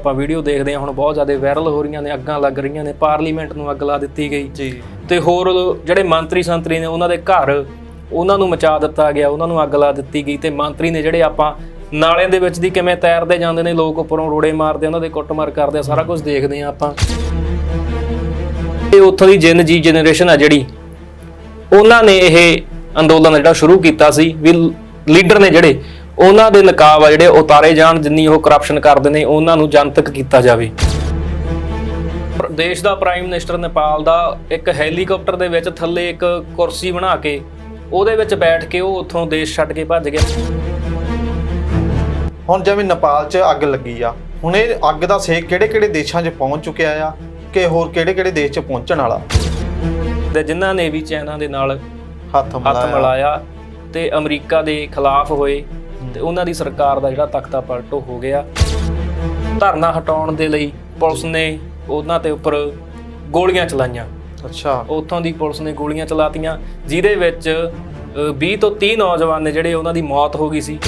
ਆਪਾਂ ਵੀਡੀਓ ਦੇਖਦੇ ਹਾਂ ਹੁਣ ਬਹੁਤ ਜ਼ਿਆਦਾ ਵਾਇਰਲ ਹੋ ਰਹੀਆਂ ਨੇ ਅੱਗਾਂ ਲੱਗ ਰਹੀਆਂ ਨੇ ਪਾਰਲੀਮੈਂਟ ਨੂੰ ਅੱਗ ਲਾ ਦਿੱਤੀ ਗਈ। ਜੀ। ਤੇ ਹੋਰ ਜਿਹੜੇ ਮੰਤਰੀ ਸੰਤਰੀ ਨੇ ਉਹਨਾਂ ਦੇ ਘਰ ਉਹਨਾਂ ਨੂੰ ਮਚਾ ਦਿੱਤਾ ਗਿਆ ਉਹਨਾਂ ਨੂੰ ਅੱਗ ਲਾ ਦਿੱਤੀ ਗਈ ਤੇ ਮੰਤਰੀ ਨੇ ਜਿਹੜੇ ਆਪਾਂ ਨਾਲਿਆਂ ਦੇ ਵਿੱਚ ਦੀ ਕਿਵੇਂ ਤੈਰਦੇ ਜਾਂਦੇ ਨੇ ਲੋਕ ਉੱਪਰੋਂ ਰੋੜੇ ਮਾਰਦੇ ਉਹਨਾਂ ਦੇ ਕੁੱਟਮਾਰ ਕਰਦੇ ਸਾਰਾ ਕੁਝ ਦੇਖਦੇ ਆ ਆਪਾਂ। ਤੇ ਉੱਥੋਂ ਦੀ ਜਨ ਜੀ ਜਨਰੇਸ਼ਨ ਆ ਜਿਹੜੀ ਉਹਨਾਂ ਨੇ ਇਹ ਅੰਦੋਲਨ ਜਿਹੜਾ ਸ਼ੁਰੂ ਕੀਤਾ ਸੀ ਵੀ ਲੀਡਰ ਨੇ ਜਿਹੜੇ ਉਹਨਾਂ ਦੇ ਨਕਾਬ ਆ ਜਿਹੜੇ ਉਤਾਰੇ ਜਾਣ ਜਿੰਨੀ ਉਹ ਕਰਪਸ਼ਨ ਕਰਦੇ ਨੇ ਉਹਨਾਂ ਨੂੰ ਜਨਤਕ ਕੀਤਾ ਜਾਵੇ। ਦੇਸ਼ ਦਾ ਪ੍ਰਾਈਮ ਮਿਨਿਸਟਰ ਨੇਪਾਲ ਦਾ ਇੱਕ ਹੈਲੀਕਾਪਟਰ ਦੇ ਵਿੱਚ ਥੱਲੇ ਇੱਕ ਕੁਰਸੀ ਬਣਾ ਕੇ ਉਹਦੇ ਵਿੱਚ ਬੈਠ ਕੇ ਉਹ ਉੱਥੋਂ ਦੇਸ਼ ਛੱਡ ਕੇ ਭੱਜ ਗਿਆ। ਹੁਣ ਜਿਵੇਂ ਨੇਪਾਲ 'ਚ ਅੱਗ ਲੱਗੀ ਆ ਹੁਣ ਇਹ ਅੱਗ ਦਾ ਸੇਕ ਕਿਹੜੇ-ਕਿਹੜੇ ਦੇਸ਼ਾਂ 'ਚ ਪਹੁੰਚ ਚੁੱਕਿਆ ਆ ਕਿ ਹੋਰ ਕਿਹੜੇ-ਕਿਹੜੇ ਦੇਸ਼ 'ਚ ਪਹੁੰਚਣ ਵਾਲਾ? ਤੇ ਜਿਨ੍ਹਾਂ ਨੇ ਵੀ ਚਾਈਨਾ ਦੇ ਨਾਲ ਹੱਥ ਮਿਲਾਇਆ ਤੇ ਅਮਰੀਕਾ ਦੇ ਖਿਲਾਫ ਹੋਏ। ਤੇ ਉਹਨਾਂ ਦੀ ਸਰਕਾਰ ਦਾ ਜਿਹੜਾ ਤਖਤਾ ਪਲਟੋ ਹੋ ਗਿਆ। ਧਰਨਾ ਹਟਾਉਣ ਦੇ ਲਈ ਪੁਲਿਸ ਨੇ ਉਹਨਾਂ ਤੇ ਉੱਪਰ ਗੋਲੀਆਂ ਚਲਾਈਆਂ। ਅੱਛਾ। ਉੱਥੋਂ ਦੀ ਪੁਲਿਸ ਨੇ ਗੋਲੀਆਂ ਚਲਾਤੀਆਂ ਜਿਹਦੇ ਵਿੱਚ ਅ, 20 ਤੋਂ 30 ਨੌਜਵਾਨ ਨੇ ਜਿਹੜੇ ਉਹਨਾਂ ਦੀ ਮੌਤ ਹੋ ਗਈ ਸੀ।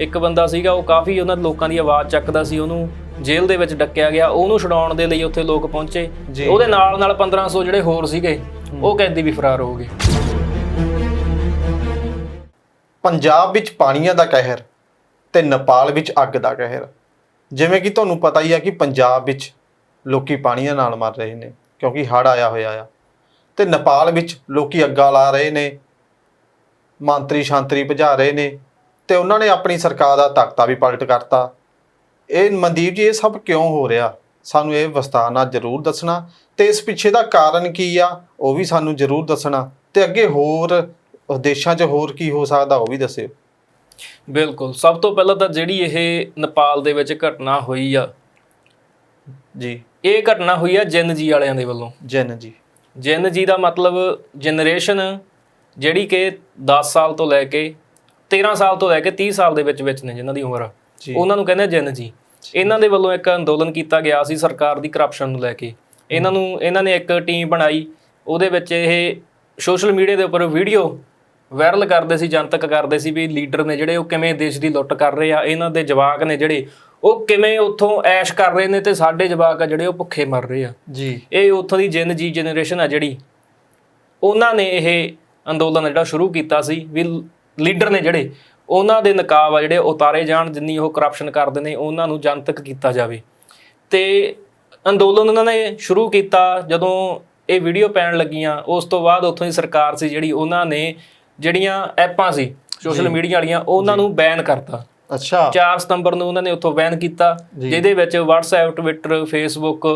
ਇੱਕ ਬੰਦਾ ਸੀਗਾ ਉਹ ਕਾਫੀ ਉਹਨਾਂ ਲੋਕਾਂ ਦੀ ਆਵਾਜ਼ ਚੱਕਦਾ ਸੀ ਉਹਨੂੰ ਜੇਲ੍ਹ ਦੇ ਵਿੱਚ ਡੱਕਿਆ ਗਿਆ। ਉਹਨੂੰ ਛਡਾਉਣ ਦੇ ਲਈ ਉੱਥੇ ਲੋਕ ਪਹੁੰਚੇ। ਉਹਦੇ ਨਾਲ ਨਾਲ 1500 ਜਿਹੜੇ ਹੋਰ ਸੀਗੇ ਉਹ ਕੈਦੀ ਵੀ ਫਰਾਰ ਹੋ ਗਏ। ਪੰਜਾਬ ਵਿੱਚ ਪਾਣੀਆਂ ਦਾ ਕਹਿਰ ਤੇ ਨੇਪਾਲ ਵਿੱਚ ਅੱਗ ਦਾ ਕਹਿਰ। ਜਿਵੇਂ ਕਿ ਤੁਹਾਨੂੰ ਪਤਾ ਹੀ ਆ ਕਿ ਪੰਜਾਬ ਵਿੱਚ ਲੋਕੀ ਪਾਣੀਆਂ ਨਾਲ ਮਰ ਰਹੇ ਨੇ, ਕਿਉਂਕਿ ਹੜ੍ਹ ਆਇਆ ਹੋਇਆ ਆ। ਤੇ ਨੇਪਾਲ ਵਿੱਚ ਲੋਕੀ ਅੱਗਾਂ ਲਾ ਰਹੇ ਨੇ, ਮੰਤਰੀ ਸ਼ਾਂਤਰੀ ਭਜਾ ਰਹੇ ਨੇ, ਤੇ ਉਹਨਾਂ ਨੇ ਆਪਣੀ ਸਰਕਾਰ ਦਾ ਤਖਤਾ ਵੀ ਪਲਟ ਕਰਤਾ। ਇਹ ਮਨਦੀਪ ਜੀ, ਇਹ ਸਭ ਕਿਉਂ ਹੋ ਰਿਹਾ? ਸਾਨੂੰ ਇਹ ਵਿਸਤਾਰ ਨਾਲ ਜ਼ਰੂਰ ਦੱਸਣਾ। ਤੇ ਇਸ ਪਿੱਛੇ ਦਾ ਕਾਰਨ ਕੀ ਆ, ਉਹ ਵੀ ਸਾਨੂੰ ਜ਼ਰੂਰ ਦੱਸਣਾ। ਤੇ ਅੱਗੇ ਹੋਰ ਦੇਸ਼ਾਂ 'ਚ ਹੋਰ ਕੀ ਹੋ ਸਕਦਾ ਉਹ ਵੀ ਦੱਸਿਓ। ਬਿਲਕੁਲ। ਸਭ ਤੋਂ ਪਹਿਲਾਂ ਤਾਂ ਜਿਹੜੀ ਇਹ ਨੇਪਾਲ ਦੇ ਵਿੱਚ ਘਟਨਾ ਹੋਈ ਆ ਜੀ। ਇਹ ਘਟਨਾ ਹੋਈ ਆ ਜਿੰਨ ਜੀ ਵਾਲਿਆਂ ਦੇ ਵੱਲੋਂ। ਜਨ ਜੀ। ਜਿੰਨ ਜੀ ਦਾ ਮਤਲਬ ਜਨਰੇਸ਼ਨ ਜਿਹੜੀ ਕਿ 10 ਸਾਲ ਤੋਂ ਲੈ ਕੇ 13 ਸਾਲ ਤੋਂ ਲੈ ਕੇ 30 ਸਾਲ ਦੇ ਵਿੱਚ ਵਿੱਚ ਨੇ ਜਿਨ੍ਹਾਂ ਦੀ ਉਮਰ। ਉਹਨਾਂ ਨੂੰ ਕਹਿੰਦੇ ਜਿੰਨ ਜੀ। ਇਹਨਾਂ ਦੇ ਵੱਲੋਂ ਇੱਕ ਅੰਦੋਲਨ ਕੀਤਾ ਗਿਆ ਸੀ ਸਰਕਾਰ ਦੀ ਕਰਪਸ਼ਨ ਨੂੰ ਲੈ ਕੇ। ਇਹਨਾਂ ਨੂੰ ਇਹਨਾਂ ਨੇ ਇੱਕ ਟੀਮ ਬਣਾਈ। ਉਹਦੇ ਵਿੱਚ ਇਹ ਸੋਸ਼ਲ ਮੀਡੀਆ ਦੇ ਉੱਪਰ ਵੀਡੀਓ ਵਾਇਰਲ ਕਰਦੇ ਸੀ ਜਨਤਕ ਕਰਦੇ ਸੀ ਵੀ ਲੀਡਰ ਨੇ ਜਿਹੜੇ ਉਹ ਕਿਵੇਂ ਦੇਸ਼ ਦੀ ਲੁੱਟ ਕਰ ਰਹੇ ਆ ਇਹਨਾਂ ਦੇ ਜਵਾਕ ਨੇ ਜਿਹੜੇ ਉਹ ਕਿਵੇਂ ਉੱਥੋਂ ਐਸ਼ ਕਰ ਰਹੇ ਨੇ ਤੇ ਸਾਡੇ ਜਵਾਕ ਆ ਜਿਹੜੇ ਉਹ ਭੁੱਖੇ ਮਰ ਰਹੇ ਆ। ਜੀ। ਇਹ ਉੱਥੋਂ ਦੀ ਜਿੰਨ ਜੀ ਜਨਰੇਸ਼ਨ ਆ ਜਿਹੜੀ ਉਹਨਾਂ ਨੇ ਇਹ ਅੰਦੋਲਨ ਜਿਹੜਾ ਸ਼ੁਰੂ ਕੀਤਾ ਸੀ ਵੀ ਲੀਡਰ ਨੇ ਜਿਹੜੇ ਉਹਨਾਂ ਦੇ ਨਕਾਬ ਆ ਜਿਹੜੇ ਉਤਾਰੇ ਜਾਣ ਜਿੰਨੀ ਉਹ ਕਰਪਸ਼ਨ ਕਰਦੇ ਨੇ ਉਹਨਾਂ ਨੂੰ ਜਨਤਕ ਕੀਤਾ ਜਾਵੇ। ਤੇ ਅੰਦੋਲਨ ਉਹਨਾਂ ਨੇ ਸ਼ੁਰੂ ਕੀਤਾ ਜਦੋਂ ਇਹ ਵੀਡੀਓ ਪੈਣ ਲੱਗੀਆਂ ਉਸ ਤੋਂ ਬਾਅਦ ਉੱਥੋਂ ਦੀ ਸਰਕਾਰ ਸੀ ਜਿਹੜੀ ਉਹਨਾਂ ਨੇ ਜਿਹੜੀਆਂ ਐਪਾਂ ਸੀ ਸੋਸ਼ਲ ਮੀਡੀਆ ਵਾਲੀਆਂ ਉਹਨਾਂ ਨੂੰ ਬੈਨ ਕਰਤਾ। ਅੱਛਾ। 4 ਸਤੰਬਰ ਨੂੰ ਉਹਨਾਂ ਨੇ ਉੱਥੋਂ ਬੈਨ ਕੀਤਾ। ਜਿਹਦੇ ਵਿੱਚ WhatsApp Twitter Facebook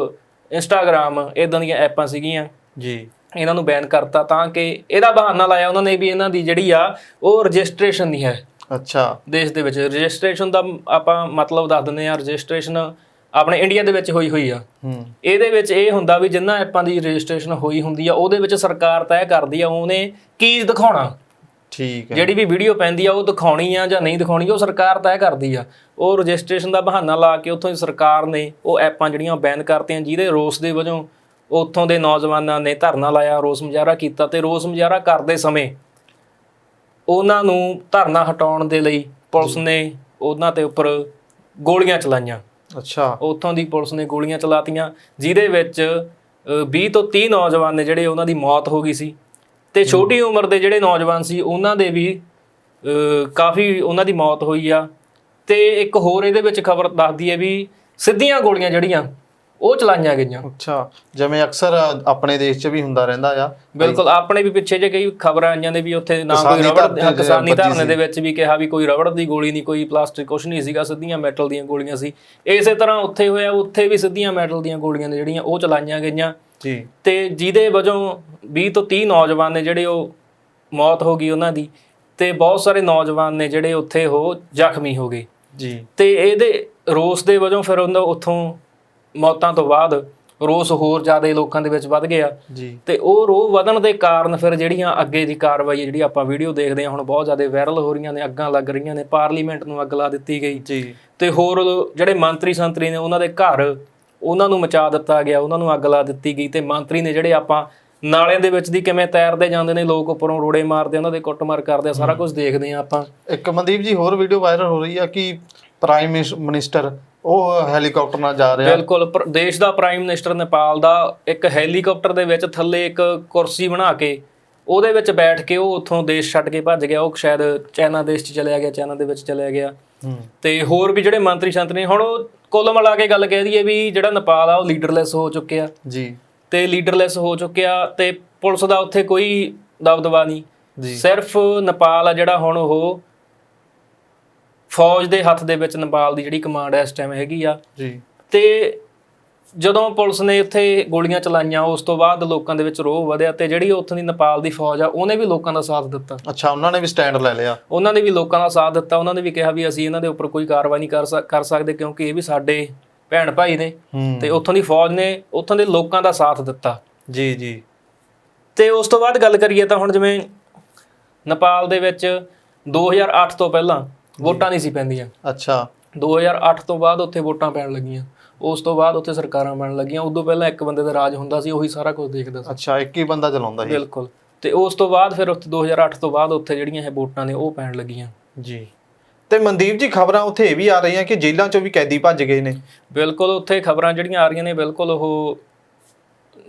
Instagram ਇਦਾਂ ਦੀਆਂ ਐਪਾਂ ਸੀਗੀਆਂ। ਜੀ। ਇਹਨਾਂ ਨੂੰ ਬੈਨ ਕਰਤਾ ਤਾਂ ਕਿ ਇਹਦਾ ਬਹਾਨਾ ਲਾਇਆ ਉਹਨਾਂ ਨੇ ਵੀ ਇਹਨਾਂ ਦੀ ਜਿਹੜੀ ਆ ਉਹ ਰਜਿਸਟ੍ਰੇਸ਼ਨ ਨਹੀਂ ਹੈ। ਅੱਛਾ। ਦੇਸ਼ ਦੇ ਵਿੱਚ ਰਜਿਸਟ੍ਰੇਸ਼ਨ ਦਾ ਆਪਾਂ ਮਤਲਬ ਦੱਸ ਦਿੰਦੇ ਆ ਰਜਿਸਟ੍ਰੇਸ਼ਨ ਆਪਣੇ ਇੰਡੀਆ ਦੇ ਵਿੱਚ ਹੋਈ ਹੋਈ ਆ। ਹੂੰ। ਇਹਦੇ ਵਿੱਚ ਇਹ ਹੁੰਦਾ ਵੀ ਜਿੰਨਾ ਐਪਾਂ ਦੀ ਰਜਿਸਟ੍ਰੇਸ਼ਨ ਹੋਈ ਹੁੰਦੀ ਆ ਉਹਦੇ ਵਿੱਚ ਸਰਕਾਰ ਤੈਅ ਕਰਦੀ ਆ ਉਹਨੇ ਕੀ ਦਿਖਾਉਣਾ? ਠੀਕ ਹੈ। ਜਿਹੜੀ ਵੀ ਵੀਡੀਓ ਪੈਂਦੀ ਆ ਉਹ ਦਿਖਾਉਣੀ ਆ ਜਾਂ ਨਹੀਂ ਦਿਖਾਉਣੀ ਉਹ ਸਰਕਾਰ ਤੈਅ ਕਰਦੀ ਆ। ਉਹ ਰਜਿਸਟ੍ਰੇਸ਼ਨ ਦਾ ਬਹਾਨਾ ਲਾ ਕੇ ਉੱਥੋਂ ਦੀ ਸਰਕਾਰ ਨੇ ਉਹ ਐਪਾਂ ਜਿਹੜੀਆਂ ਬੈਨ ਕਰਤੀਆਂ ਜਿਹਦੇ ਰੋਸ ਦੇ ਵਜੋਂ ਉੱਥੋਂ ਦੇ ਨੌਜਵਾਨਾਂ ਨੇ ਧਰਨਾ ਲਾਇਆ ਰੋਸ ਮੁਜ਼ਾਹਰਾ ਕੀਤਾ ਤੇ ਰੋਸ ਮੁਜ਼ਾਹਰਾ ਕਰਦੇ ਸਮੇਂ ਉਹਨਾਂ ਨੂੰ ਧਰਨਾ ਹਟਾਉਣ ਦੇ ਲਈ ਪੁਲਿਸ ਨੇ ਉਹਨਾਂ ਤੇ ਉੱਪਰ ਗੋਲੀਆਂ ਚਲਾਈਆਂ। ਅੱਛਾ। ਉੱਥੋਂ ਦੀ ਪੁਲਿਸ ਨੇ ਗੋਲੀਆਂ ਚਲਾਤੀਆਂ ਜਿਹਦੇ ਵਿੱਚ ਅ, 20 ਤੋਂ 30 ਨੌਜਵਾਨ ਨੇ ਜਿਹੜੇ ਉਹਨਾਂ ਦੀ ਮੌਤ ਹੋ ਗਈ ਸੀ। ਤੇ ਛੋਟੀ ਉਮਰ ਦੇ ਜਿਹੜੇ ਨੌਜਵਾਨ ਸੀ ਉਹਨਾਂ ਦੇ ਵੀ ਕਾਫੀ ਉਹਨਾਂ ਦੀ ਮੌਤ ਹੋਈ ਆ। ਤੇ ਇੱਕ ਹੋਰ ਇਹਦੇ ਵਿੱਚ ਖਬਰ ਦੱਸਦੀ ਹੈ ਵੀ ਸਿੱਧੀਆਂ ਗੋਲੀਆਂ ਜਿਹੜੀਆਂ ਉਹ ਚਲਾਈਆਂ ਗਈਆਂ। ਅੱਛਾ ਜਿਵੇਂ ਅਕਸਰ ਆਪਣੇ ਦੇਸ਼ 'ਚ ਵੀ ਹੁੰਦਾ ਰਹਿੰਦਾ ਆ। ਬਿਲਕੁਲ ਆਪਣੇ ਵੀ ਪਿੱਛੇ ਜੇ ਕਈ ਖਬਰਾਂ ਆਈਆਂ ਨੇ ਵੀ ਉੱਥੇ ਨਾ ਕੋਈ ਰਬੜ ਕਿਸਾਨੀ ਧਰਨੇ। ਦੇ ਵਿੱਚ ਵੀ ਕਿਹਾ ਵੀ ਕੋਈ ਰਬੜ ਦੀ ਗੋਲੀ ਨਹੀਂ ਕੋਈ ਪਲਾਸਟਿਕ ਕੁਛ ਨਹੀਂ ਸੀਗਾ ਸਿੱਧੀਆਂ ਮੈਟਲ ਦੀਆਂ ਗੋਲੀਆਂ ਸੀ। ਇਸੇ ਤਰ੍ਹਾਂ ਉੱਥੇ ਹੋਇਆ ਉੱਥੇ ਵੀ ਸਿੱਧੀਆਂ ਮੈਟਲ ਦੀਆਂ ਗੋਲੀਆਂ ਨੇ ਜਿਹੜੀਆਂ ਉਹ ਚਲਾਈਆਂ ਗਈਆਂ। ਜੀ। ਤੇ ਜਿਹਦੇ ਵਜੋਂ 20 ਤੋਂ 30 ਨੌਜਵਾਨ ਨੇ ਜਿਹੜੇ ਉਹ ਮੌਤ ਹੋ ਗਈ ਉਹਨਾਂ ਦੀ ਤੇ ਬਹੁਤ ਸਾਰੇ ਨੌਜਵਾਨ ਨੇ ਜਿਹੜੇ ਉੱਥੇ ਉਹ ਜ਼ਖਮੀ ਹੋ ਗਏ। ਜੀ। ਤੇ ਇਹਦੇ ਰੋਸ ਦੇ ਵਜੋਂ ਫਿਰ ਉਹਨਾਂ ਉੱਥੋਂ ਮੌਤਾਂ ਤੋਂ ਬਾਅਦ ਰੋਸ ਹੋਰ ਜ਼ਿਆਦਾ ਲੋਕਾਂ ਦੇ ਵਿੱਚ ਵੱਧ ਗਿਆ। ਜੀ। ਤੇ ਉਹ ਰੋਹ ਵਧਣ ਦੇ ਕਾਰਨ ਫਿਰ ਜਿਹੜੀਆਂ ਅੱਗੇ ਦੀ ਕਾਰਵਾਈ ਜਿਹੜੀ ਆਪਾਂ ਵੀਡੀਓ ਦੇਖਦੇ ਹਾਂ ਹੁਣ ਬਹੁਤ ਜ਼ਿਆਦਾ ਵਾਇਰਲ ਹੋ ਰਹੀਆਂ ਨੇ ਅੱਗਾਂ ਲੱਗ ਰਹੀਆਂ ਨੇ ਪਾਰਲੀਮੈਂਟ ਨੂੰ ਅੱਗ ਲਾ ਦਿੱਤੀ ਗਈ। ਜੀ। ਤੇ ਹੋਰ ਜਿਹੜੇ ਮੰਤਰੀ ਸੰਤਰੀ ਨੇ ਉਹਨਾਂ ਦੇ ਘਰ ਉਹਨਾਂ ਨੂੰ ਮਚਾ ਦਿੱਤਾ ਗਿਆ ਉਹਨਾਂ ਨੂੰ ਅੱਗ ਲਾ ਦਿੱਤੀ ਗਈ ਤੇ ਮੰਤਰੀ ਨੇ ਜਿਹੜੇ ਆਪਾਂ ਨਾਲਿਆਂ ਦੇ ਵਿੱਚ ਦੀ ਕਿਵੇਂ ਤੈਰਦੇ ਜਾਂਦੇ ਨੇ ਲੋਕ ਉੱਪਰੋਂ ਰੋੜੇ ਮਾਰਦੇ ਉਹਨਾਂ ਦੇ ਕੁੱਟਮਾਰ ਕਰਦੇ ਸਾਰਾ ਕੁਝ ਦੇਖਦੇ ਆ ਆਪਾਂ। ਇੱਕ ਮਨਦੀਪ ਜੀ ਹੋਰ ਵੀਡੀਓ ਵਾਇਰਲ ਹੋ ਰਹੀ ਆ ਕਿ ਪ੍ਰਾਈਮ ਮਿਨਿਸਟਰ ਉਹ ਹੈਲੀਕਾਪਟਰ ਨਾਲ ਜਾ ਰਿਹਾ। ਬਿਲਕੁਲ ਦੇਸ਼ ਦਾ ਪ੍ਰਾਈਮ ਮਿਨਿਸਟਰ ਨੇਪਾਲ ਦਾ ਇੱਕ ਹੈਲੀਕਾਪਟਰ ਦੇ ਵਿੱਚ ਥੱਲੇ ਇੱਕ ਕੁਰਸੀ ਬਣਾ ਕੇ ਉਹਦੇ ਵਿੱਚ ਬੈਠ ਕੇ ਉਹ ਉੱਥੋਂ ਦੇਸ਼ ਛੱਡ ਕੇ ਭੱਜ ਗਿਆ ਉਹ ਸ਼ਾਇਦ ਚਾਈਨਾ ਦੇਸ਼ 'ਚ ਚਲਿਆ ਗਿਆ ਚਾਈਨਾ ਦੇ ਵਿੱਚ ਚਲਿਆ ਗਿਆ। ਤੇ ਹੋਰ ਵੀ ਜਿਹੜੇ ਮੰਤਰੀ ਸ਼ੰਤਰੀ ਨੇ ਹੁਣ ਉਹ ਕੁੱਲ ਮਿਲਾ ਕੇ ਗੱਲ ਕਹਿ ਦਈਏ ਵੀ ਜਿਹੜਾ ਨੇਪਾਲ ਆ ਉਹ ਲੀਡਰਲੈਸ ਹੋ ਚੁੱਕਿਆ। ਜੀ। ਤੇ ਲੀਡਰਲੈਸ ਹੋ ਚੁੱਕਿਆ ਤੇ ਪੁਲਿਸ ਦਾ ਉੱਥੇ ਕੋਈ ਦਬਦਬਾ ਨਹੀਂ। ਜੀ। ਸਿਰਫ ਨੇਪਾਲ ਆ ਜਿਹੜਾ ਹੁਣ ਉਹ ਫੌਜ ਦੇ ਹੱਥ ਦੇ ਵਿੱਚ ਨੇਪਾਲ ਦੀ ਜਿਹੜੀ ਕਮਾਂਡ ਹੈ ਇਸ ਟਾਈਮ ਹੈਗੀ ਆ। ਜੀ। ਤੇ ਜਦੋਂ ਪੁਲਿਸ ਨੇ ਉੱਥੇ ਗੋਲੀਆਂ ਚਲਾਈਆਂ ਉਸ ਤੋਂ ਬਾਅਦ ਲੋਕਾਂ ਦੇ ਵਿੱਚ ਰੋਹ ਵਧਿਆ ਤੇ ਜਿਹੜੀ ਉੱਥੋਂ ਦੀ ਨੇਪਾਲ ਦੀ ਫੌਜ ਆ ਉਹਨੇ ਵੀ ਲੋਕਾਂ ਦਾ ਸਾਥ ਦਿੱਤਾ। ਅੱਛਾ ਉਹਨਾਂ ਨੇ ਵੀ ਸਟੈਂਡ ਲੈ ਲਿਆ। ਉਹਨਾਂ ਨੇ ਵੀ ਲੋਕਾਂ ਦਾ ਸਾਥ ਦਿੱਤਾ ਉਹਨਾਂ ਨੇ ਵੀ ਕਿਹਾ ਵੀ ਅਸੀਂ ਇਹਨਾਂ ਦੇ ਉੱਪਰ ਕੋਈ ਕਾਰਵਾਈ ਨਹੀਂ ਕਰ ਕਰ ਸਕਦੇ ਕਿਉਂਕਿ ਇਹ ਵੀ ਸਾਡੇ ਭੈਣ ਭਾਈ ਨੇ ਤੇ ਉੱਥੋਂ ਦੀ ਫੌਜ ਨੇ ਉੱਥੋਂ ਦੇ ਲੋਕਾਂ ਦਾ ਸਾਥ ਦਿੱਤਾ। ਜੀ ਜੀ। ਤੇ ਉਸ ਤੋਂ ਬਾਅਦ ਗੱਲ ਕਰੀਏ ਤਾਂ ਹੁਣ ਜਿਵੇਂ ਨੇਪਾਲ ਦੇ ਵਿੱਚ 2008 ਤੋਂ ਪਹਿਲਾਂ ਵੋਟਾਂ ਨਹੀਂ ਸੀ ਪੈਂਦੀਆਂ। ਅੱਛਾ। 2008 ਤੋਂ ਬਾਅਦ ਉੱਥੇ ਵੋਟਾਂ ਪੈਣ ਲੱਗੀਆਂ। ਉਸ ਤੋਂ ਬਾਅਦ ਉੱਥੇ ਸਰਕਾਰਾਂ ਬਣਨ ਲੱਗੀਆਂ। ਉਦੋਂ ਪਹਿਲਾਂ ਇੱਕ ਬੰਦੇ ਦਾ ਰਾਜ ਹੁੰਦਾ ਸੀ ਉਹੀ ਸਾਰਾ ਕੁਝ ਦੇਖਦਾ ਸੀ। ਅੱਛਾ ਇੱਕ ਹੀ ਬੰਦਾ ਚਲਾਉਂਦਾ ਸੀ। ਬਿਲਕੁਲ। ਤੇ ਉਸ ਤੋਂ ਬਾਅਦ ਫਿਰ ਉੱਥੇ 2008 ਤੋਂ ਬਾਅਦ ਉੱਥੇ ਜਿਹੜੀਆਂ ਇਹ ਵੋਟਾਂ ਨੇ ਉਹ ਪੈਣ ਲੱਗੀਆਂ। ਜੀ। ਤੇ ਮਨਦੀਪ ਜੀ ਖਬਰਾਂ ਉੱਥੇ ਇਹ ਵੀ ਆ ਰਹੀਆਂ ਕਿ ਜੇਲ੍ਹਾਂ ਚੋਂ ਵੀ ਕੈਦੀ ਭੱਜ ਗਏ ਨੇ? ਬਿਲਕੁਲ ਉੱਥੇ ਖਬਰਾਂ ਜਿਹੜੀਆਂ ਆ ਰਹੀਆਂ ਨੇ ਬਿਲਕੁਲ ਉਹ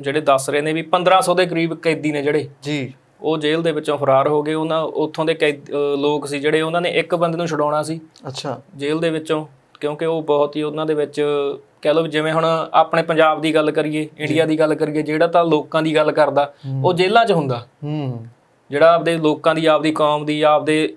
ਜਿਹੜੇ ਦੱਸ ਰਹੇ ਨੇ ਵੀ 1500 ਦੇ ਕਰੀਬ ਕੈਦੀ ਨੇ ਜਿਹੜੇ। ਜੀ। ਉਹ ਜੇਲ੍ਹ ਦੇ ਵਿੱਚੋਂ ਫਰਾਰ ਹੋ ਗਏ। ਉਹਨਾਂ ਉੱਥੋਂ ਦੇ ਲੋਕ ਸੀ ਜਿਹੜੇ ਉਹਨਾਂ ਨੇ ਇੱਕ ਬੰਦੇ ਨੂੰ ਛਡਾਉਣਾ ਸੀ। ਅੱਛਾ। ਜੇਲ੍ਹ ਦੇ ਵਿੱਚੋਂ ਕਿਉਂਕਿ ਉਹ ਬਹੁਤ ਹੀ ਉਹਨਾਂ ਦੇ ਵਿੱਚ ਕਹਿ ਲਓ ਜਿਵੇਂ ਹੁਣ ਆਪਣੇ ਪੰਜਾਬ ਦੀ ਗੱਲ ਕਰੀਏ ਇੰਡੀਆ ਦੀ ਗੱਲ ਕਰੀਏ ਜਿਹੜਾ ਤਾਂ ਲੋਕਾਂ ਦੀ ਗੱਲ ਕਰਦਾ ਉਹ ਜੇਲ੍ਹਾਂ 'ਚ ਹੁੰਦਾ। ਹੂੰ। ਜਿਹੜਾ ਆਪਦੇ ਲੋਕਾਂ ਦੀ ਆਪਦੀ ਕੌਮ ਦੀ ਆਪਦੇ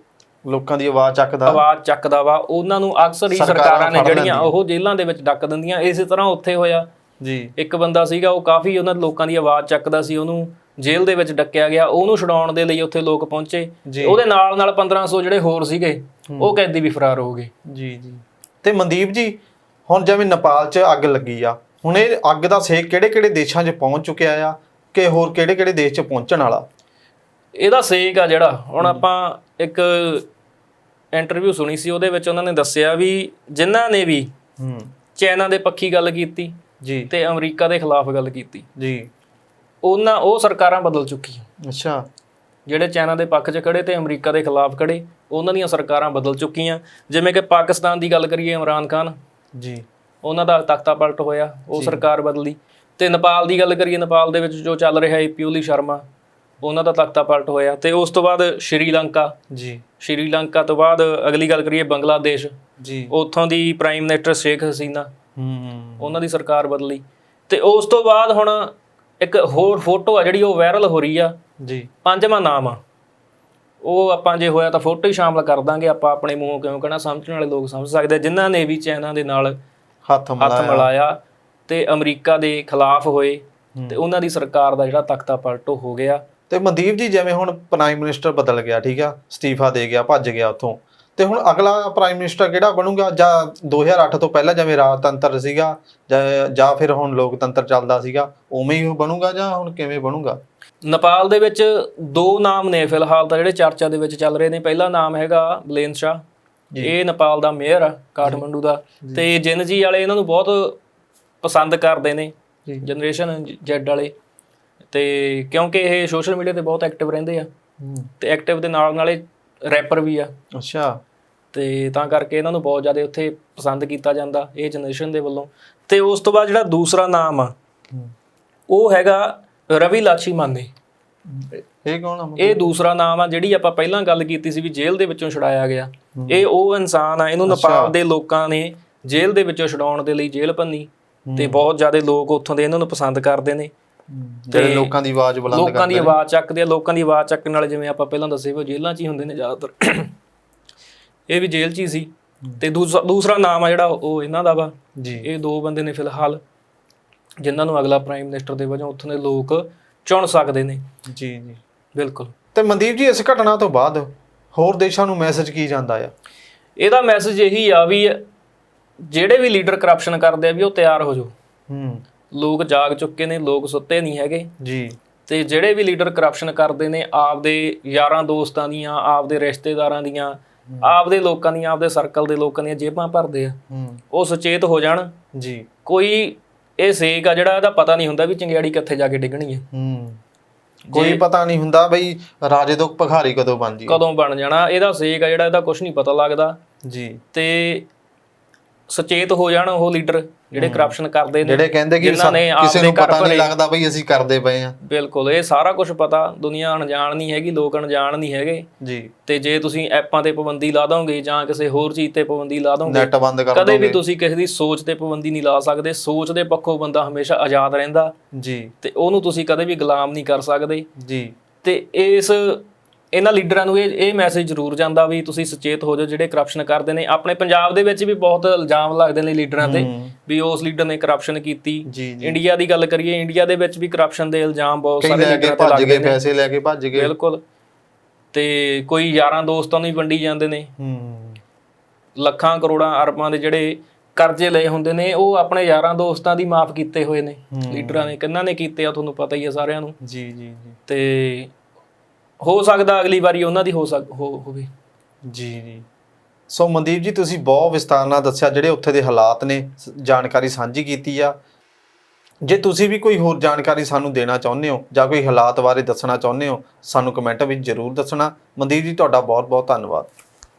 ਲੋਕਾਂ ਦੀ ਆਵਾਜ਼ ਚੱਕਦਾ। ਆਵਾਜ਼ ਚੱਕਦਾ ਵਾ ਉਹਨਾਂ ਨੂੰ ਅਕਸਰ ਹੀ ਸਰਕਾਰਾਂ ਨੇ ਜਿਹੜੀਆਂ। ਉਹ ਜੇਲ੍ਹਾਂ ਦੇ ਵਿੱਚ ਡੱਕ ਦਿੰਦੀਆਂ। ਇਸੇ ਤਰ੍ਹਾਂ ਉੱਥੇ ਹੋਇਆ। ਜੀ। ਇੱਕ ਬੰਦਾ ਸੀਗਾ ਉਹ ਕਾਫੀ ਉਹਨਾਂ ਲੋਕਾਂ ਦੀ ਆਵਾਜ਼ ਚੱਕਦਾ ਸੀ ਉਹਨੂੰ ਜੇਲ੍ਹ ਦੇ ਵਿੱਚ ਡੱਕਿਆ ਗਿਆ। ਉਹਨੂੰ ਛਡਾਉਣ ਦੇ ਲਈ ਉੱਥੇ ਲੋਕ ਪਹੁੰਚੇ। ਉਹਦੇ ਨਾਲ ਨਾਲ 1500 ਜਿਹੜੇ ਹੋਰ ਸੀਗੇ ਉਹ ਕੈਦੀ ਵੀ ਫਰਾਰ ਹੋ ਗਏ। ਜੀ ਜੀ। ਤੇ ਮਨਦੀਪ ਜੀ ਹੁਣ ਜਿਵੇਂ ਨੇਪਾਲ 'ਚ ਅੱਗ ਲੱਗੀ ਆ ਹੁਣ ਇਹ ਅੱਗ ਦਾ ਸੇਕ ਕਿਹੜੇ-ਕਿਹੜੇ ਦੇਸ਼ਾਂ 'ਚ ਪਹੁੰਚ ਚੁੱਕਿਆ ਆ ਕਿ ਹੋਰ ਕਿਹੜੇ-ਕਿਹੜੇ ਦੇਸ਼ 'ਚ ਪਹੁੰਚਣ ਵਾਲਾ? ਇਹਦਾ ਸੇਕ ਆ ਜਿਹੜਾ ਹੁਣ ਆਪਾਂ ਇੱਕ ਇੰਟਰਵਿਊ ਸੁਣੀ ਸੀ ਉਹਦੇ ਵਿੱਚ ਉਹਨਾਂ ਨੇ ਦੱਸਿਆ ਵੀ ਜਿਨ੍ਹਾਂ ਨੇ ਵੀ ਹੂੰ। ਚਾਈਨਾ ਦੇ ਪੱਖੀ ਗੱਲ ਕੀਤੀ ਜੀ। ਤੇ ਅਮਰੀਕਾ ਦੇ ਖਿਲਾਫ ਗੱਲ ਕੀਤੀ। ਜੀ। ਉਹਨਾਂ ਉਹ ਸਰਕਾਰਾਂ ਬਦਲ ਚੁੱਕੀਆਂ ਅੱਛਾ। ਜਿਹੜੇ ਚਾਈਨਾ ਦੇ ਪੱਖ 'ਚ ਖੜੇ ਤੇ ਅਮਰੀਕਾ ਦੇ ਖਿਲਾਫ ਖੜੇ ਉਹਨਾਂ ਦੀਆਂ ਸਰਕਾਰਾਂ ਬਦਲ ਚੁੱਕੀਆਂ। ਜਿਵੇਂ ਕਿ ਪਾਕਿਸਤਾਨ ਦੀ ਗੱਲ ਕਰੀਏ ਇਮਰਾਨ ਖਾਨ। ਜੀ। ਉਹਨਾਂ ਦਾ ਤਖਤਾ ਪਲਟ ਹੋਇਆ ਉਹ ਸਰਕਾਰ ਬਦਲੀ। ਤੇ ਨੇਪਾਲ ਦੀ ਗੱਲ ਕਰੀਏ ਨੇਪਾਲ ਦੇ ਵਿੱਚ ਜੋ ਚੱਲ ਰਿਹਾ ਹੈ ਪਿਊਲੀ ਸ਼ਰਮਾ ਉਹਨਾਂ ਦਾ ਤਖਤਾ ਪਲਟ ਹੋਇਆ। ਤੇ ਉਸ ਤੋਂ ਬਾਅਦ ਸ਼੍ਰੀਲੰਕਾ। ਜੀ। ਸ਼੍ਰੀਲੰਕਾ ਤੋਂ ਬਾਅਦ ਅਗਲੀ ਗੱਲ ਕਰੀਏ ਬੰਗਲਾਦੇਸ਼। ਜੀ। ਉੱਥੋਂ ਦੀ ਪ੍ਰਾਈਮ ਮਿਨਿਸਟਰ ਸ਼ੇਖ ਹਸੀਨਾ। ਹੂੰ। ਉਹਨਾਂ ਦੀ ਸਰਕਾਰ ਬਦਲੀ। ਤੇ ਉਸ ਤੋਂ ਬਾਅਦ ਹੁਣ ਇੱਕ ਹੋਰ ਫੋਟੋ ਆ ਜਿਹੜੀ ਉਹ ਵਾਇਰਲ ਹੋ ਰਹੀ ਆ। ਜੀ। ਪੰਜਵਾਂ ਨਾਮ ਆ। ਉਹ ਆਪਾਂ ਜੇ ਹੋਇਆ ਤਾਂ ਫੋਟੋ ਹੀ ਸ਼ਾਮਲ ਕਰ ਦਾਂਗੇ ਆਪਾਂ ਆਪਣੇ ਮੂੰਹੋਂ ਕਿਉਂ ਕਹਿਣਾ? ਸਮਝਣ ਵਾਲੇ ਲੋਕ ਸਮਝ ਸਕਦੇ ਜਿਨ੍ਹਾਂ ਨੇ ਵੀ ਚਾਈਨਾ ਦੇ ਨਾਲ ਹੱਥ ਮਿਲਾਇਆ। ਤੇ ਅਮਰੀਕਾ ਦੇ ਖਿਲਾਫ ਹੋਏ ਤੇ ਉਹਨਾਂ ਦੀ ਸਰਕਾਰ ਦਾ ਜਿਹੜਾ ਤਖਤਾ ਪਲਟੋ ਹੋ ਗਿਆ। ਤੇ ਮਨਦੀਪ ਜੀ ਜਿਵੇਂ ਹੁਣ ਪ੍ਰਾਈਮ ਮਿਨਿਸਟਰ ਬਦਲ ਗਿਆ ਠੀਕ ਆ? ਅਸਤੀਫਾ ਦੇ ਗਿਆ ਭੱਜ ਗਿਆ ਉੱਥੋਂ। ਤੇ ਹੁਣ ਅਗਲਾ ਪ੍ਰਾਈਮ ਮਿਨਿਸਟਰ ਕਿਹੜਾ ਬਣੂਗਾ? ਜਾਂ 2008 ਤੋਂ ਪਹਿਲਾਂ ਜਿਵੇਂ ਰਾਜਤੰਤਰ ਸੀਗਾ ਜਾਂ- ਜਾਂ ਫਿਰ ਹੁਣ ਲੋਕਤੰਤਰ ਚੱਲਦਾ ਸੀਗਾ ਉਵੇਂ ਹੀ ਉਹ ਬਣੂਗਾ ਜਾਂ ਹੁਣ ਕਿਵੇਂ ਬਣੂਗਾ? ਨੇਪਾਲ ਦੇ ਵਿੱਚ ਦੋ ਨਾਮ ਨੇ ਫਿਲਹਾਲ ਤਾਂ ਜਿਹੜੇ ਚਰਚਾ ਦੇ ਵਿੱਚ ਚੱਲ ਰਹੇ ਨੇ। ਪਹਿਲਾ ਨਾਮ ਹੈਗਾ ਬਲੇਨ ਸ਼ਾਹ। ਇਹ ਨੇਪਾਲ ਦਾ ਮੇਅਰ ਆ ਕਾਠਮੰਡੂ ਦਾ। ਤੇ ਜਿਨਜੀ ਵਾਲੇ ਇਹਨਾਂ ਨੂੰ ਬਹੁਤ ਪਸੰਦ ਕਰਦੇ ਨੇ। ਜਨਰੇਸ਼ਨ ਜੈਡ ਵਾਲੇ। ਤੇ ਕਿਉਂਕਿ ਇਹ ਸੋਸ਼ਲ ਮੀਡੀਆ ਤੇ ਬਹੁਤ ਐਕਟਿਵ ਰਹਿੰਦੇ ਆ। ਤੇ ਐਕਟਿਵ ਦੇ ਨਾਲ ਨਾਲੇ ਰੈਪਰ ਵੀ ਆ। ਅੱਛਾ। ਤੇ ਤਾਂ ਕਰਕੇ ਇਹਨਾਂ ਨੂੰ ਬਹੁਤ ਜ਼ਿਆਦਾ ਉੱਥੇ ਪਸੰਦ ਕੀਤਾ ਜਾਂਦਾ ਇਹ ਜਨਰੇਸ਼ਨ ਦੇ ਵੱਲੋਂ। ਤੇ ਉਸ ਤੋਂ ਬਾਅਦ ਜਿਹੜਾ ਦੂਸਰਾ ਨਾਮ ਆ ਉਹ ਹੈਗਾ ਰਵੀ ਲਾਛੀ ਮਾਨੇ। ਇਹ ਕੌਣ ਆ? ਇਹ ਦੂਸਰਾ ਨਾਮ ਆ ਜਿਹੜੀ ਆਪਾਂ ਪਹਿਲਾਂ ਗੱਲ ਕੀਤੀ ਸੀ ਵੀ ਜੇਲ੍ਹ ਦੇ ਵਿੱਚੋਂ ਛੁਡਾਇਆ ਗਿਆ। ਇਹ ਉਹ ਇਨਸਾਨ ਆ ਇਹਨੂੰ ਨੇਪਾਲ ਦੇ ਲੋਕਾਂ ਨੇ ਜੇਲ੍ਹ ਦੇ ਵਿੱਚੋਂ ਛੁਡਾਉਣ ਦੇ ਲਈ ਜੇਲ੍ਹ ਭੰਨੀ ਤੇ ਬਹੁਤ ਜ਼ਿਆਦਾ ਲੋਕ ਉੱਥੋਂ ਦੇ ਇਹਨਾਂ ਨੂੰ ਪਸੰਦ ਕਰਦੇ ਨੇ। ਜਿਹੜੇ ਲੋਕਾਂ ਦੀ ਆਵਾਜ਼ ਬੁਲੰਦ ਲੋਕਾਂ ਦੀ ਆਵਾਜ਼ ਚੱਕਦੇ ਆ ਲੋਕਾਂ ਦੀ ਆਵਾਜ਼ ਚੱਕਣ ਵਾਲੇ ਜਿਵੇਂ ਆਪਾਂ ਪਹਿਲਾਂ ਦੱਸੇ ਵੀ ਉਹ ਜੇਲ੍ਹਾਂ 'ਚ ਹੀ ਹੁੰਦੇ ਨੇ ਜ਼ਿਆਦਾਤਰ। ਇਹ ਵੀ ਜੇਲ੍ਹ 'ਚ ਹੀ ਸੀ। ਤੇ ਦੂਸਰਾ ਦੂਸਰਾ ਨਾਮ ਆ ਜਿਹੜਾ ਉਹ ਇਹਨਾਂ ਦਾ ਵਾ। ਜੀ। ਇਹ ਦੋ ਬੰਦੇ ਨੇ ਫਿਲਹਾਲ। ਜਿਨ੍ਹਾਂ ਨੂੰ ਅਗਲਾ ਪ੍ਰਾਈਮ ਮਿਨਿਸਟਰ ਦੇ ਵਜੋਂ ਉੱਥੋਂ ਦੇ ਲੋਕ ਚੁਣ ਸਕਦੇ ਨੇ। ਜੀ ਜੀ। ਬਿਲਕੁਲ। ਤੇ ਮਨਦੀਪ ਜੀ ਇਸ ਘਟਨਾ ਤੋਂ ਬਾਅਦ ਹੋਰ ਦੇਸ਼ਾਂ ਨੂੰ ਮੈਸੇਜ ਕੀ ਜਾਂਦਾ ਆ? ਇਹਦਾ ਮੈਸੇਜ ਇਹੀ ਆ ਵੀ ਜਿਹੜੇ ਵੀ ਲੀਡਰ ਕਰਪਸ਼ਨ ਕਰਦੇ ਆ ਵੀ ਉਹ ਤਿਆਰ ਹੋ ਜਾਓ। ਹੂੰ। ਲੋਕ ਜਾਗ ਚੁੱਕੇ ਨੇ ਲੋਕ ਸੁੱਤੇ ਨਹੀਂ ਹੈਗੇ। ਜੀ। ਤੇ ਜਿਹੜੇ ਵੀ ਲੀਡਰ ਕਰਪਸ਼ਨ ਕਰਦੇ ਨੇ ਆਪਦੇ ਯਾਰਾਂ ਦੋਸਤਾਂ ਦੀਆਂ ਆਪਦੇ ਰਿਸ਼ਤੇਦਾਰਾਂ ਦੀਆਂ ਆਪਦੇ ਲੋਕਾਂ ਦੀਆਂ ਆਪਦੇ ਸਰਕਲ ਦੇ ਲੋਕਾਂ ਦੀਆਂ ਜੇਬਾਂ ਭਰਦੇ ਆ। ਹੂੰ। ਉਹ ਸੁਚੇਤ ਹੋ ਜਾਣ। ਜੀ। ਕੋਈ ਇਹ ਸੇਕ ਆ ਜਿਹੜਾ ਇਹਦਾ ਪਤਾ ਨਹੀਂ ਹੁੰਦਾ ਵੀ ਚੰਗਿਆੜੀ ਕਿੱਥੇ ਜਾ ਕੇ ਡਿੱਗਣੀ ਹੈ ਹੂੰ। ਕੋਈ ਪਤਾ ਨਹੀਂ ਹੁੰਦਾ ਬਈ ਰਾਜੇ ਤੋਂ ਭਖਾਰੀ ਕਦੋਂ ਬਣ ਜੀ ਕਦੋਂ ਬਣ ਜਾਣਾ ਇਹਦਾ ਸੇਕ ਆ ਜਿਹੜਾ ਇਹਦਾ ਕੁਝ ਨਹੀਂ ਪਤਾ ਲੱਗਦਾ। ਜੀ। ਤੇ ਸੁਚੇਤ ਹੋ ਜਾਣ ਉਹ ਲੀਡਰ ਜਿਹੜੇ ਕਰਪਸ਼ਨ ਕਰਦੇ ਨੇ ਜਿਹੜੇ ਕਹਿੰਦੇ ਕਿ ਕਿਸੇ ਨੂੰ ਪਤਾ ਨਹੀਂ। ਲੱਗਦਾ ਬਈ ਅਸੀਂ ਕਰਦੇ ਪਏ ਆ ਬਿਲਕੁਲ ਇਹ ਸਾਰਾ ਕੁਝ ਪਤਾ ਦੁਨੀਆ ਅਣਜਾਣ ਨਹੀਂ ਹੈਗੀ ਲੋਕ ਅਣਜਾਣ ਨਹੀਂ ਹੈਗੇ। ਜੀ। ਤੇ ਜੇ ਤੁਸੀਂ ਐਪਾਂ ਤੇ ਪਾਬੰਦੀ ਲਾ ਦੋਗੇ ਜਾਂ ਕਿਸੇ ਹੋਰ ਚੀਜ਼ ਤੇ ਪਾਬੰਦੀ ਲਾ ਦੋਗੇ ਨੈਟ ਬੰਦ ਕਰ ਕਦੇ ਵੀ ਦੋਗੇ। ਤੁਸੀਂ ਕਿਸੇ ਦੀ ਸੋਚ ਤੇ ਪਾਬੰਦੀ ਨਹੀਂ ਲਾ ਸਕਦੇ। ਸੋਚ ਦੇ ਪੱਖੋਂ ਬੰਦਾ ਹਮੇਸ਼ਾ ਆਜ਼ਾਦ ਰਹਿੰਦਾ। ਜੀ। ਤੇ ਉਹਨੂੰ ਤੁਸੀਂ ਕਦੇ ਵੀ ਗੁਲਾਮ ਨਹੀਂ ਕਰ ਸਕਦੇ। ਜੀ। ਤੇ ਇਸ ਇਹਨਾਂ ਲੀਡਰਾਂ ਨੂੰ ਇਹ ਇਹ ਮੈਸੇਜ ਜ਼ਰੂਰ ਜਾਂਦਾ ਵੀ ਤੁਸੀਂ ਸੁਚੇਤ ਹੋ ਜਾਓ ਜਿਹੜੇ ਕਰਪਸ਼ਨ ਕਰਦੇ ਨੇ। ਆਪਣੇ ਪੰਜਾਬ ਦੇ ਵਿੱਚ ਵੀ ਬਹੁਤ ਇਲਜ਼ਾਮ ਲੱਗਦੇ ਨੇ ਲੀਡਰਾਂ ਤੇ ਵੀ ਉਸ ਲੀਡਰ ਨੇ ਕਰਪਸ਼ਨ ਕੀਤੀ। ਇੰਡੀਆ ਦੀ ਗੱਲ ਕਰੀਏ ਇੰਡੀਆ ਦੇ ਵਿੱਚ ਵੀ ਕਰਪਸ਼ਨ ਦੇ ਇਲਜ਼ਾਮ ਬਹੁਤ ਸਾਰੇ ਲੀਡਰਾਂ ਤੇ ਭੱਜ ਲੱਗਦੇ ਗਏ ਨੇ। ਪੈਸੇ ਲੈ ਕੇ ਭੱਜ ਗਏ। ਬਿਲਕੁਲ। ਤੇ ਕੋਈ ਯਾਰਾਂ ਦੋਸਤਾਂ ਨੂੰ ਹੀ ਵੰਡੀ ਜਾਂਦੇ ਨੇ। ਹੂੰ। ਲੱਖਾਂ ਕਰੋੜਾਂ ਅਰਬਾਂ ਦੇ ਜਿਹੜੇ ਕਰਜ਼ੇ ਲਏ ਹੁੰਦੇ ਨੇ ਉਹ ਆਪਣੇ ਯਾਰਾਂ ਦੋਸਤਾਂ ਦੀ ਮਾਫ ਕੀਤੇ ਹੋਏ ਨੇ ਲੀਡਰਾਂ ਨੇ। ਕਿੰਨਾਂ ਨੇ ਕੀਤੇ ਆ ਤੁਹਾਨੂੰ ਪਤਾ ਹੀ ਆ ਸਾਰਿਆਂ ਨੂੰ। ਜੀ ਜੀ ਜੀ। ਤੇ ਹੋ ਸਕਦਾ ਅਗਲੀ ਵਾਰੀ ਉਹਨਾਂ ਦੀ ਹੋ ਸਕ, ਹੋ- ਹੋਵੇ। ਜੀ ਜੀ। ਸੋ ਮਨਦੀਪ ਜੀ, ਤੁਸੀਂ ਬਹੁਤ ਵਿਸਤਾਰ ਨਾਲ ਦੱਸਿਆ, ਜਿਹੜੇ ਉੱਥੇ ਦੇ ਹਾਲਾਤ ਨੇ, ਸ- ਜਾਣਕਾਰੀ ਸਾਂਝੀ ਕੀਤੀ ਆ। ਜੇ ਤੁਸੀਂ ਵੀ ਕੋਈ ਹੋਰ ਜਾਣਕਾਰੀ ਸਾਨੂੰ ਦੇਣਾ ਚਾਹੁੰਦੇ ਹੋ, ਜਾਂ ਕੋਈ ਹਾਲਾਤ ਬਾਰੇ ਦੱਸਣਾ ਚਾਹੁੰਦੇ ਹੋ, ਸਾਨੂੰ ਕਮੈਂਟ ਵਿੱਚ ਜ਼ਰੂਰ ਦੱਸਣਾ। ਮਨਦੀਪ ਜੀ, ਤੁਹਾਡਾ ਬਹੁਤ ਬਹੁਤ ਧੰਨਵਾਦ।